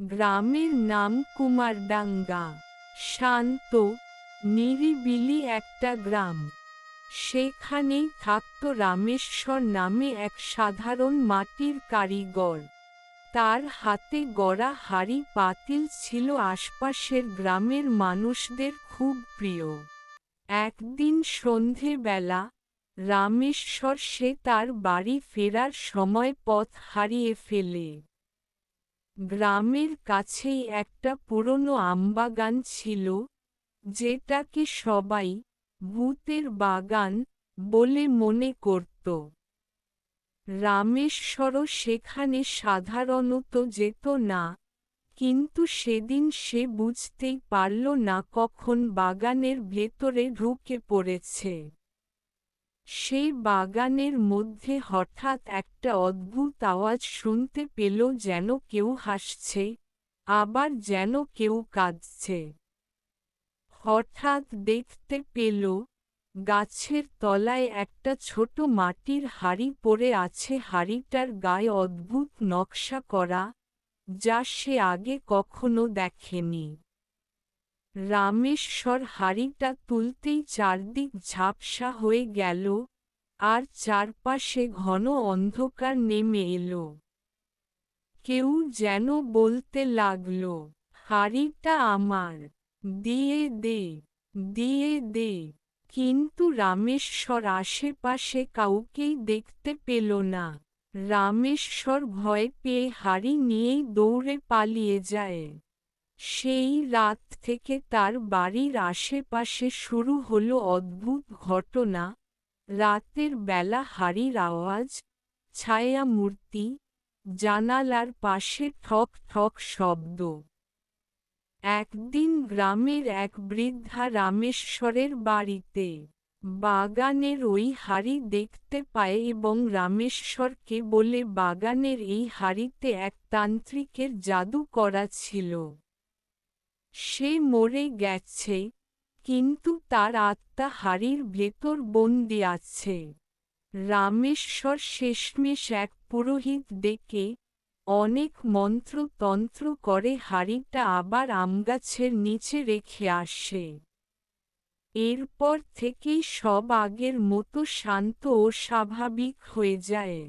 গ্রামের নাম কুমারডাঙ্গা। শান্ত, নিরিবিলি একটা গ্রাম। সেখানেই থাকত রামেশ্বর নামে এক সাধারণ মাটির কারিগর। তার হাতে গড়া হাড়ি পাতিল ছিল আশপাশের গ্রামের মানুষদের খুব প্রিয়। একদিন সন্ধেবেলা, রামেশ্বর সে তার বাড়ি ফেরার সময় পথ হারিয়ে ফেলে। গ্রামের কাছেই একটা পুরনো আমবাগান ছিল, যেটাকে সবাই ভূতের বাগান বলে মনে করত। রামেশ্বরও সেখানে সাধারণত যেত না, কিন্তু সেদিন সে বুঝতেই পারল না কখন বাগানের ভেতরে ঢুকে পড়েছে। সেই বাগানের মধ্যে হঠাৎ একটা অদ্ভুত আওয়াজ শুনতে পেল যেন কেউ হাসছে, আবার যেন কেউ কাঁদছে। হঠাৎ দেখতে পেল, গাছের তলায় একটা ছোট মাটির হাড়ি পড়ে আছে। হাড়িটার গায়ে অদ্ভুত নকশা করা, যা সে আগে কখনো দেখেনি। রামেশ্বর হাড়িটা তুলতেই চারদিক ঝাপসা হয়ে গেল, আর চারপাশে ঘন অন্ধকার নেমে এলো। কেউ যেন বলতে লাগল, হাড়িটা আমার, দিয়ে দে দিয়ে দে। কিন্তু রামেশ্বর আশেপাশে কাউকেই দেখতে পেল না। রামেশ্বর ভয় পেয়ে হাড়ি নিয়েই দৌড়ে পালিয়ে যায়। সেই রাত থেকে তার বাড়ির আশেপাশে শুরু হলো অদ্ভুত ঘটনা। রাতের বেলা হাড়ির আওয়াজ ছায়া মূর্তি জানালার পাশে ঠক ঠক শব্দ। একদিন গ্রামের এক বৃদ্ধা রামেশ্বরের বাড়িতে বাগানের ওই হাড়ি দেখতে পায় এবং রামেশ্বরকে বলে, বাগানের এই হাড়িতে এক তান্ত্রিকের জাদু করা ছিল। সে মরে গেছে, কিন্তু তার আত্মা হাড়ির ভেতর বন্দি আছে। রামেশ্বর শেষমেশ এক পুরোহিত ডেকে অনেক মন্ত্রতন্ত্র করে হাড়িটা আবার আমগাছের নিচে রেখে আসে। এরপর থেকেই সব আগের মতো শান্ত ও স্বাভাবিক হয়ে যায়।